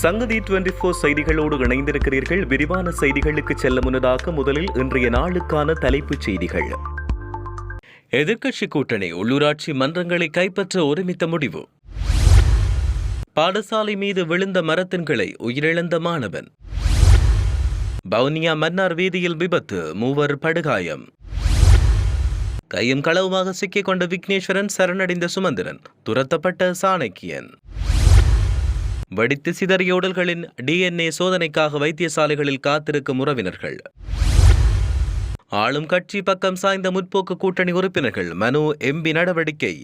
சங்கதி twenty four செய்திகளோடு இணைந்திருக்கிறீர்கள். விரிவான செய்திகளுக்கு செல்ல முன்னதாக முதலில் இன்றைய நாளுக்கான தலைப்புச் செய்திகள். எதிர்க்கட்சி கூட்டணி உள்ளூராட்சி மன்றங்களை கைப்பற்ற ஒருமித்த முடிவு. பாடசாலை மீது விழுந்த மரத்தின்களை உயிரிழந்த மாணவன். பவுனியா மன்னார் வீதியில் விபத்து மூவர் படுகாயம். கையும் களவுமாக சிக்கிக் கொண்ட விக்னேஸ்வரன் சரணடைந்த சுமந்திரன் துரத்தப்பட்ட சாணக்கியன். வெடித்து சிதறிய உடல்களின் டிஎன்ஏ சோதனைக்காக வைத்தியசாலைகளில் காத்திருக்கும் உறவினர்கள். ஆளும் கட்சி பக்கம் சாய்ந்த முற்போக்கு கூட்டணி உறுப்பினர்கள் மனு எம்பி நடவடிக்கை.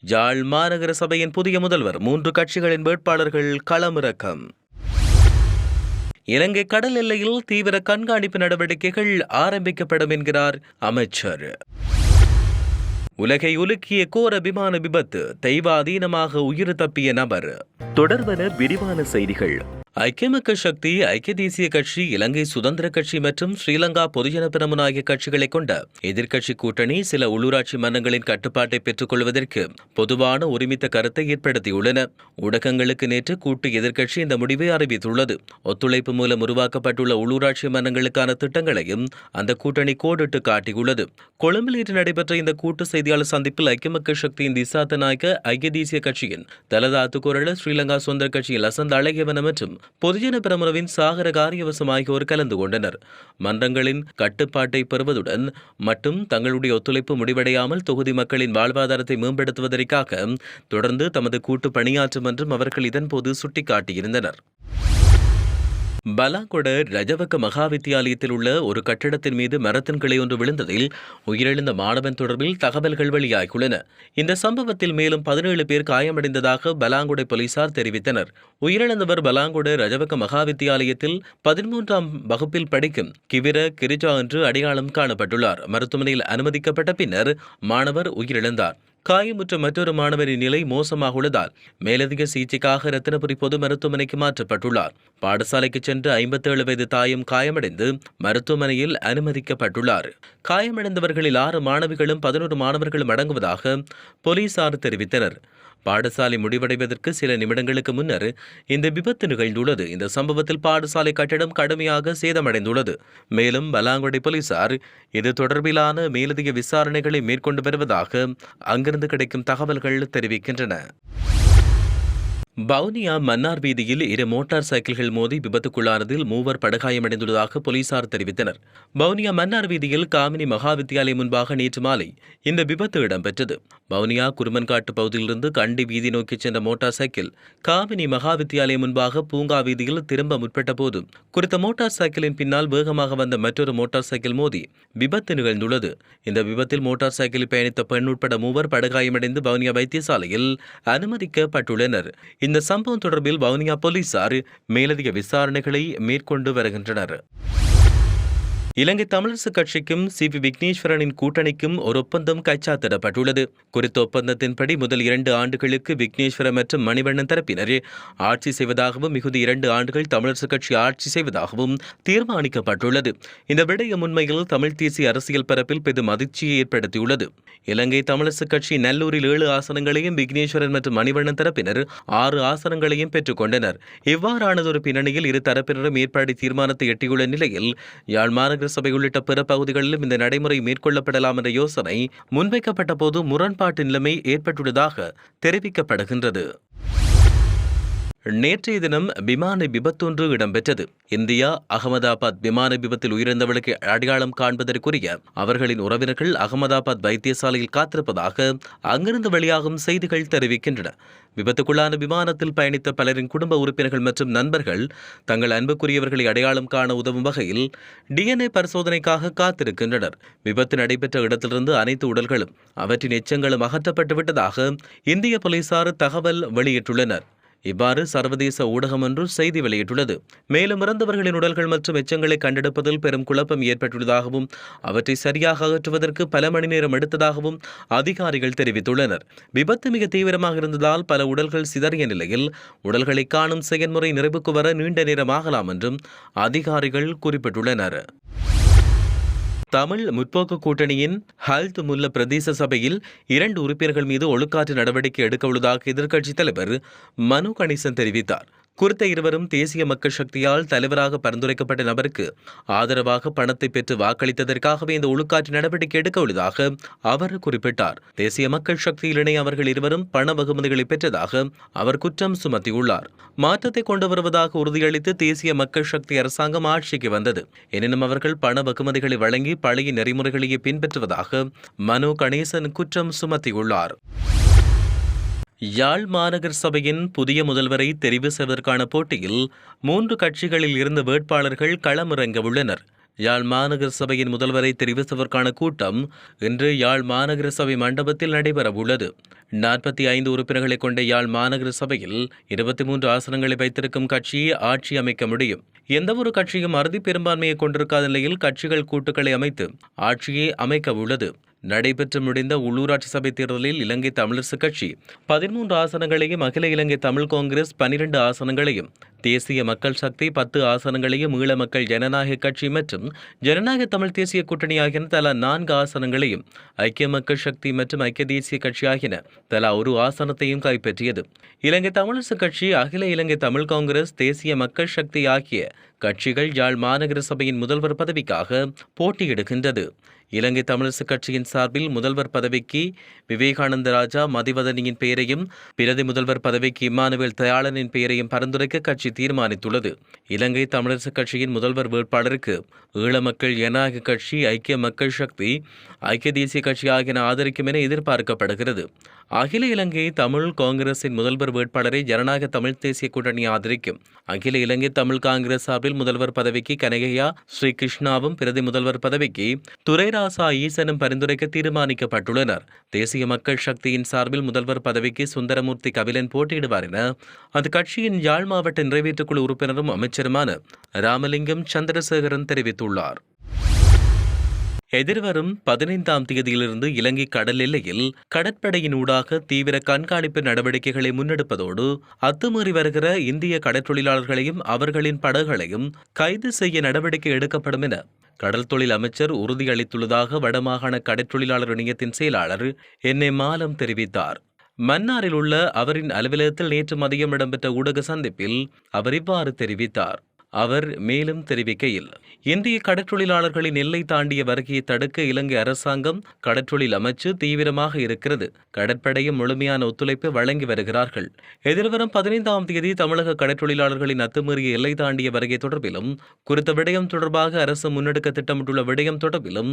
யாழ் மாநகர சபையின் புதிய முதல்வர் மூன்று கட்சிகளின் வேட்பாளர்கள் களமிறக்கம். இலங்கை கடல் எல்லையில் தீவிர கண்காணிப்பு நடவடிக்கைகள் ஆரம்பிக்கப்படும் என்கிறார் அமைச்சர். உலகை உலுக்கிய கோர விமான விபத்து தெய்வாதீனமாக உயிர் தப்பிய நபர். தொடர்பன விரிவான செய்திகள். ஐக்கிய மக்கள் சக்தி ஐக்கிய தேசிய கட்சி இலங்கை சுதந்திர கட்சி மற்றும் ஸ்ரீலங்கா பொதுஜன பெரமுன ஆகிய கட்சிகளை கொண்ட எதிர்க்கட்சி கூட்டணி சில உள்ளூராட்சி மன்றங்களின் கட்டுப்பாட்டை பெற்றுக் கொள்வதற்கு பொதுவான ஒருமித்த கருத்தை ஏற்படுத்தியுள்ளன. ஊடகங்களுக்கு நேற்று கூட்டு எதிர்க்கட்சி இந்த முடிவை அறிவித்துள்ளது. ஒத்துழைப்பு மூலம் உருவாக்கப்பட்டுள்ள உள்ளூராட்சி மன்றங்களுக்கான திட்டங்களையும் அந்த கூட்டணி கோடிட்டு காட்டியுள்ளது. கொழும்பில் இன்று நடைபெற்ற இந்த கூட்டு செய்தியாளர் சந்திப்பில் ஐக்கிய மக்கள் சக்தியின் திசாத்த நாயக்க ஐக்கிய தேசிய கட்சியின் தலதா அத்துக்குரல ஸ்ரீலங்கா சுதந்திர கட்சியின் லசந்த் அழகியவன மற்றும் பொதுஜன பிரமுறவின் சாகர காரியவசம் ஆகியோர் கலந்து கொண்டனர். மன்றங்களின் கட்டுப்பாட்டை பெறுவதுடன் மட்டும் தங்களுடைய ஒத்துழைப்பு முடிவடையாமல் தொகுதி மக்களின் வாழ்வாதாரத்தை மேம்படுத்துவதற்காக தொடர்ந்து தமது கூட்டு பணியாற்றும் என்றும் அவர்கள் இதன்போது சுட்டிக்காட்டியிருந்தனர். பலாகொட ரஜவக்க மகா வித்தியாலயத்தில் உள்ள ஒரு கட்டிடத்தின் மீது மரத்தின் கிளை ஒன்று விழுந்ததில் உயிரிழந்த மாணவன் தொடர்பில் தகவல்கள் வெளியாகியுள்ளன. இந்த சம்பவத்தில் மேலும் பதினேழு பேர் காயமடைந்ததாக பலாங்குடை போலீசார் தெரிவித்தனர். உயிரிழந்தவர் பலாங்குட ரஜவக்க மகா வித்தியாலயத்தில் பதிமூன்றாம் வகுப்பில் படிக்கும் கிவிர கிரிஜா என்று அடையாளம் காணப்பட்டுள்ளார். மருத்துவமனையில் அனுமதிக்கப்பட்ட பின்னர் மாணவர் உயிரிழந்தார். காயமுற்ற மற்றொரு மாணவரின் நிலை மோசமாக உள்ளதால் மேலதிக சிகிச்சைக்காக ரத்தினபுரி பொது மருத்துவமனைக்கு மாற்றப்பட்டுள்ளார். பாடசாலைக்கு சென்று ஐம்பத்தேழு வயது தாயும் காயமடைந்து மருத்துவமனையில் அனுமதிக்கப்பட்டுள்ளார். காயமடைந்தவர்களில் ஆறு மாணவிகளும் பதினோரு மாணவர்களும் அடங்குவதாக போலீசார் தெரிவித்தனர். பாடசாலை முடிவடைவதற்கு சில நிமிடங்களுக்கு முன்னர் இந்த விபத்து நிகழ்ந்துள்ளது. இந்த சம்பவத்தில் பாடசாலை கட்டடம் கடுமையாக சேதமடைந்துள்ளது. மேலும் பலாங்குடை போலீசார் இது தொடர்பிலான மேலதிக விசாரணைகளை மேற்கொண்டு வருவதாக அங்கிருந்து கிடைக்கும் தகவல்கள் தெரிவிக்கின்றன. வவுனியா மன்னார் வீதியில் இரு மோட்டார் சைக்கிள்கள் மோதி விபத்துக்குள்ளானதில் மூவர் படுகாயமடைந்துள்ளதாக போலீசார் தெரிவித்தனர். வவுனியா மன்னார் வீதியில் காமினி மகா வித்தியாலயம் முன்பாக நேற்று மாலை இந்த விபத்து இடம்பெற்றது. வவுனியா குருமன்காட்டு பகுதியிலிருந்து கண்டி வீதி நோக்கி சென்ற மோட்டார் சைக்கிள் காமினி மகா வித்தியாலயம் முன்பாக பூங்கா வீதியில் திரும்ப முற்பட்ட போது குறித்த மோட்டார் சைக்கிளின் பின்னால் வேகமாக வந்த மற்றொரு மோட்டார் சைக்கிள் மோதி விபத்து நிகழ்ந்துள்ளது. இந்த விபத்தில் மோட்டார் சைக்கிளில் பயணித்த பெண் உட்பட மூவர் படுகாயமடைந்து வவுனியா வைத்தியசாலையில் அனுமதிக்கப்பட்டுள்ளனர். இந்த சம்பவம் தொடர்பில் வவுனியா போலீசார் மேலதிக விசாரணைகளை மேற்கொண்டு வருகின்றனர். இலங்கை தமிழரசு கட்சிக்கும் சி பி விக்னேஸ்வரனின் கூட்டணிக்கும் ஒரு ஒப்பந்தம் கைச்சாத்திடப்பட்டுள்ளது. குறித்த ஒப்பந்தத்தின்படி முதல் இரண்டு ஆண்டுகளுக்கு விக்னேஸ்வரன் மற்றும் மணிவண்ணன் தரப்பினர் ஆட்சி செய்வதாகவும் மிகுதி இரண்டு ஆண்டுகள் தமிழரசு கட்சி ஆட்சி செய்வதாகவும் தீர்மானிக்கப்பட்டுள்ளது. இந்த விடயம் உண்மையில் தமிழ் தேசிய அரசியல் பரப்பில் பெரும் அதிர்ச்சியை ஏற்படுத்தியுள்ளது. இலங்கை தமிழரசு கட்சி நல்லூரில் ஏழு ஆசனங்களையும் விக்னேஸ்வரன் மற்றும் மணிவண்ணன் தரப்பினர் ஆறு ஆசனங்களையும் பெற்றுக் கொண்டனர். இவ்வாறானதொரு பின்னணியில் இரு தரப்பினரும் ஏற்பாடு தீர்மானத்தை எட்டியுள்ள நிலையில் யாழ் மாநகர சபை உள்ளிட்ட பிற பகுதிகளிலும் இந்த நடைமுறை மேற்கொள்ளப்படலாம் என்ற யோசனை முன்வைக்கப்பட்ட போது முரண்பாட்டு நிலைமை ஏற்பட்டுள்ளதாக தெரிவிக்கப்படுகின்றது. நேற்றைய தினம் விமான விபத்தொன்று இடம்பெற்றது. இந்தியா அகமதாபாத் விமான விபத்தில் உயிரிழந்தவர்களுக்கு அடையாளம் காண்பதற்குரிய அவர்களின் உறவினர்கள் அகமதாபாத் வைத்தியசாலையில் காத்திருப்பதாக அங்கிருந்து வெளியாகும் செய்திகள் தெரிவிக்கின்றன. விபத்துக்குள்ளான விமானத்தில் பயணித்த பலரின் குடும்ப உறுப்பினர்கள் மற்றும் நண்பர்கள் தங்கள் அன்புக்குரியவர்களை அடையாளம் காண உதவும் வகையில் டிஎன்ஏ பரிசோதனைக்காக காத்திருக்கின்றனர். விபத்து நடைபெற்ற இடத்திலிருந்து அனைத்து உடல்களும் அவற்றின் எச்சங்களும் அகற்றப்பட்டு விட்டதாக இந்திய போலீசார் தகவல் வெளியிட்டுள்ளனர். இவ்வாறு சர்வதேச ஊடகம் ஒன்று செய்தி வெளியிட்டுள்ளது. மேலும் இறந்தவர்களின் உடல்கள் மற்றும் எச்சங்களை கண்டெடுப்பதில் பெரும் குழப்பம் ஏற்பட்டுள்ளதாகவும் அவற்றை சரியாக அகற்றுவதற்கு பல மணி நேரம் எடுத்ததாகவும் அதிகாரிகள் தெரிவித்துள்ளனர். விபத்து மிக தீவிரமாக இருந்ததால் பல உடல்கள் சிதறிய நிலையில் உடல்களை காணும் செயல்முறை நிறைவுக்கு வர நீண்ட நேரம் ஆகலாம் என்றும் அதிகாரிகள் குறிப்பிட்டுள்ளனர். தமிழ் முற்போக்கு கூட்டணியின் ஹல்த் முல்ல பிரதேச சபையில் இரண்டு உறுப்பினர்கள் மீது ஒழுக்காற்று நடவடிக்கை எடுக்க உள்ளதாக எதிர்க்கட்சித் தலைவர் மனு கணேசன் தெரிவித்தார். குறித்த இருவரும் தேசிய மக்கள் சக்தியால் தலைவராக பரிந்துரைக்கப்பட்ட நபருக்கு ஆதரவாக பணத்தை பெற்று வாக்களித்ததற்காகவே இந்த ஒழுக்காற்று நடவடிக்கை எடுக்க உள்ளதாக அவர் குறிப்பிட்டார். தேசிய மக்கள் சக்தியில் இணை அவர்கள் இருவரும் பண வகுமதிகளை பெற்றதாக அவர் குற்றம் சுமத்தியுள்ளார். மாற்றத்தை கொண்டு வருவதாக உறுதியளித்து தேசிய மக்கள் சக்தி அரசாங்கம் ஆட்சிக்கு வந்தது. எனினும் அவர்கள் பண வகுமதிகளை வழங்கி பழைய நெறிமுறைகளையே பின்பற்றுவதாக மனோ கணேசன் குற்றம் சுமத்தியுள்ளார். யாழ் மாநகர் சபையின் புதிய முதல்வரை தெரிவு செய்வதற்கான போட்டியில் மூன்று கட்சிகளில் இருந்த வேட்பாளர்கள் களமிறங்க உள்ளனர். யாழ் மாநகர சபையின் முதல்வரை தெரிவு செய்வதற்கான கூட்டம் இன்று யாழ் மாநகர சபை மண்டபத்தில் நடைபெறவுள்ளது நாற்பத்தி ஐந்து உறுப்பினர்களை கொண்ட யாழ் மாநகர சபையில் இருபத்தி மூன்று ஆசனங்களை வைத்திருக்கும் கட்சியை ஆட்சி அமைக்க முடியும். எந்தவொரு கட்சியும் அறுதி பெரும்பான்மையை கொண்டிருக்காத நிலையில் கட்சிகள் கூட்டுக்களை அமைத்து ஆட்சியை அமைக்க உள்ளது. நடைபெற்று முடிந்த உள்ளூராட்சி சபை தேர்தலில் இலங்கை தமிழரசு கட்சி பதிமூன்று ஆசனங்களையும் அகில இலங்கை தமிழ் காங்கிரஸ் பனிரெண்டு ஆசனங்களையும் தேசிய மக்கள் சக்தி பத்து ஆசனங்களையும் ஈழ மக்கள் ஜனநாயக கட்சி மற்றும் ஜனநாயக தமிழ் தேசிய கூட்டணி ஆகியன தலா நான்கு ஆசனங்களையும் ஐக்கிய மக்கள் சக்தி மற்றும் ஐக்கிய தேசிய கட்சி ஆகியன தலா ஒரு ஆசனத்தையும் கைப்பற்றியது. இலங்கை தமிழரசு கட்சி அகில இலங்கை தமிழ் காங்கிரஸ் தேசிய மக்கள் சக்தி ஆகிய கட்சிகள் யாழ் மாநகர சபையின் முதல்வர் பதவிக்காக போட்டியிடுகின்றது. இலங்கை தமிழரசு கட்சியின் சார்பில் முதல்வர் பதவிக்கு விவேகானந்த ராஜா மதிவதனியின் பெயரையும் பிரதி முதல்வர் பதவிக்கு இம்மானுவேல் தயாளனின் பெயரையும் பரிந்துரைக்க கட்சி தீர்மானித்துள்ளது. இலங்கை தமிழரசு கட்சியின் முதல்வர் வேட்பாளருக்கு ஈழ மக்கள் ஜனநாயக கட்சி ஐக்கிய மக்கள் சக்தி ஐக்கிய தேசிய கட்சி ஆகியன ஆதரிக்கும் என எதிர்பார்க்கப்படுகிறது. அகில இலங்கை தமிழ் காங்கிரசின் முதல்வர் வேட்பாளரை ஜனநாயக தமிழ் தேசிய கூட்டணி ஆதரிக்கும். அகில இலங்கை தமிழ் காங்கிரஸ் சார்பில் முதல்வர் பதவிக்கு கனகையா ஸ்ரீகிருஷ்ணாவும் பிரதி முதல்வர் பதவிக்கு துரைராசா ஈசனும் பரிந்துரைக்க தீர்மானிக்கப்பட்டுள்ளனர். தேசிய மக்கள் சக்தியின் சார்பில் முதல்வர் பதவிக்கு சுந்தரமூர்த்தி கபிலன் போட்டியிடுவார் என அந்த கட்சியின் யாழ் மாவட்ட நிறைவேற்றுக்குழு உறுப்பினரும் அமைச்சருமான ராமலிங்கம் சந்திரசேகரன் தெரிவித்துள்ளார். எதிர்வரும் பதினைந்தாம் தேதியிலிருந்து இலங்கை கடல் எல்லையில் கடற்படையின் ஊடாக தீவிர கண்காணிப்பு நடவடிக்கைகளை முன்னெடுப்பதோடு அத்துமீறி வருகிற இந்திய கடற்தொழிலாளர்களையும் அவர்களின் படகுகளையும் கைது செய்ய நடவடிக்கை எடுக்கப்படும் என கடல் தொழில் அமைச்சர் உறுதியளித்துள்ளதாக வடமாகாண கடற்தொழிலாளர் இணையத்தின் செயலாளர் என்னை மாலம் தெரிவித்தார். மன்னாரில் உள்ள அவரின் அலுவலகத்தில் நேற்று மதியம் இடம்பெற்ற ஊடக சந்திப்பில் அவர் இவ்வாறு தெரிவித்தார். அவர் மேலும் தெரிவிக்கையில் இந்திய கடற்றொழிலாளர்களின் எல்லை தாண்டிய வருகையை தடுக்க இலங்கை அரசாங்கம் கடற்றொழில் அமைச்சு தீவிரமாக இருக்கிறது. கடற்படையும் முழுமையான ஒத்துழைப்பு வழங்கி வருகிறார்கள். எதிர்வரும் பதினைந்தாம் தேதி தமிழக கடற்றொழிலாளர்களின் அத்துமீறிய எல்லை தாண்டிய வருகை தொடர்பிலும் குறித்த விடயம் தொடர்பாக அரசு முன்னெடுக்க திட்டமிட்டுள்ள விடயம் தொடர்பிலும்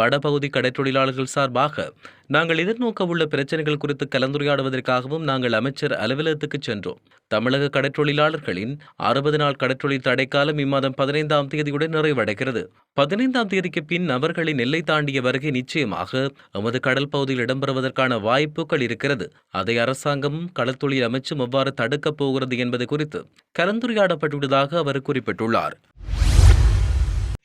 வடபகுதி கடற்றொழிலாளர்கள் சார்பாக நாங்கள் எதிர்நோக்க உள்ள பிரச்சனைகள் குறித்து கலந்துரையாடுவதற்காகவும் நாங்கள் அமைச்சர் அலுவலகத்துக்கு சென்றோம். தமிழக கடற்றொழிலாளர்களின் அறுபது நாள் கடற்றொழில் தடைக்காலம் இம்மாதம் பதினைந்தாம் தேதியுடன் நிறைவடைகிறது. பதினைந்தாம் தேதிக்கு பின் அவர்களின் எல்லை தாண்டிய வருகை நிச்சயமாக எமது கடல் பகுதியில் இடம்பெறுவதற்கான வாய்ப்புகள் இருக்கிறது. அதை அரசாங்கமும் கடற்தொழில் அமைச்சும் எவ்வாறு தடுக்கப் போகிறது என்பது குறித்து கலந்துரையாடப்பட்டுள்ளதாக அவர் குறிப்பிட்டுள்ளார்.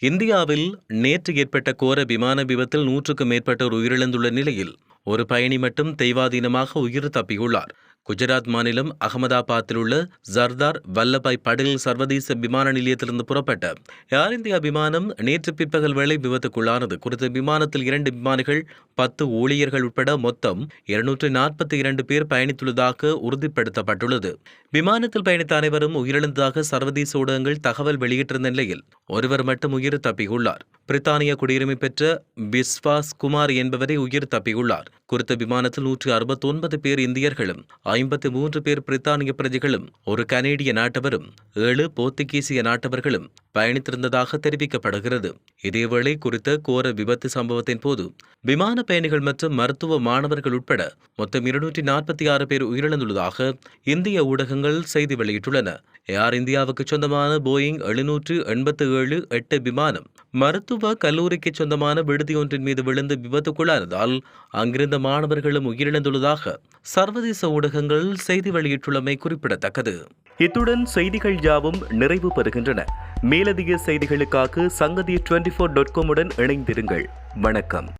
இந்தியாவில் நேற்று ஏற்பட்ட கோர விமான விபத்தில் நூற்றுக்கும் மேற்பட்டோர் உயிரிழந்துள்ள நிலையில் ஒரு பயணி மட்டும் தெய்வாதீனமாக உயிர் தப்பியுள்ளார். குஜராத் மாநிலம் அகமதாபாத்தில் உள்ள சர்தார் வல்லபாய் படேல் சர்வதேச விமான நிலையத்திலிருந்து புறப்பட்ட ஏர் இந்தியா விமானம் நேற்று பிற்பகல் வேளை விபத்துக்குள்ளானது. குறித்த விமானத்தில் இரண்டு விமானிகள் பத்து ஊழியர்கள் உட்பட மொத்தம் இருநூற்றி நாற்பத்தி இரண்டு பேர் பயணித்துள்ளதாக உறுதிப்படுத்தப்பட்டுள்ளது. விமானத்தில் பயணித்த அனைவரும் உயிரிழந்ததாக சர்வதேச ஊடகங்கள் தகவல் வெளியிட்டிருந்த நிலையில் ஒருவர் மட்டும் உயிர் தப்பியுள்ளார். பிரித்தானிய குடியுரிமை பெற்ற பிஸ்வாஸ் குமார் என்பவரை உயிர் தப்பியுள்ளார். குறித்த விமானத்தில் நூற்றி அறுபத்தி ஒன்பது பேர் இந்தியர்களும் ஐம்பத்தி மூன்று பேர் பிரித்தானிய பிரஜைகளும் ஒரு கனேடிய நாட்டவரும் ஏழு போர்த்துகீசிய நாட்டவர்களும் பயணித்திருந்ததாக தெரிவிக்கப்படுகிறது. இதேவேளை குறித்த கோர விபத்து சம்பவத்தின் போது விமான பயணிகள் மற்றும் மருத்துவ மாணவர்கள் உட்பட மொத்தம் இருநூற்றி நாற்பத்தி ஆறு பேர் உயிரிழந்துள்ளதாக இந்திய ஊடகங்கள் செய்தி வெளியிட்டுள்ளன. ஏர் இந்தியாவுக்கு சொந்தமான போயிங் எழுநூற்று எண்பத்து ஏழு எட்டு விமானம் மருத்துவ கல்லூரிக்கு சொந்தமான விடுதி ஒன்றின் மீது விழுந்து விபத்துக்குள்ளானதால் அங்கிருந்த மாணவர்களும் உயிரிழந்துள்ளதாக சர்வதேச ஊடகங்கள் ஊடகங்கள் செய்தி வெளியிட்டுள்ளமை குறிப்பிடத்தக்கது. இத்துடன் செய்திகள் யாவும் நிறைவு பெறுகின்றன. மேலதிக செய்திகளுக்காக சங்கதி டுவெண்டி ஃபோர் டாட் காமுடன் இணைந்திருங்கள். வணக்கம்.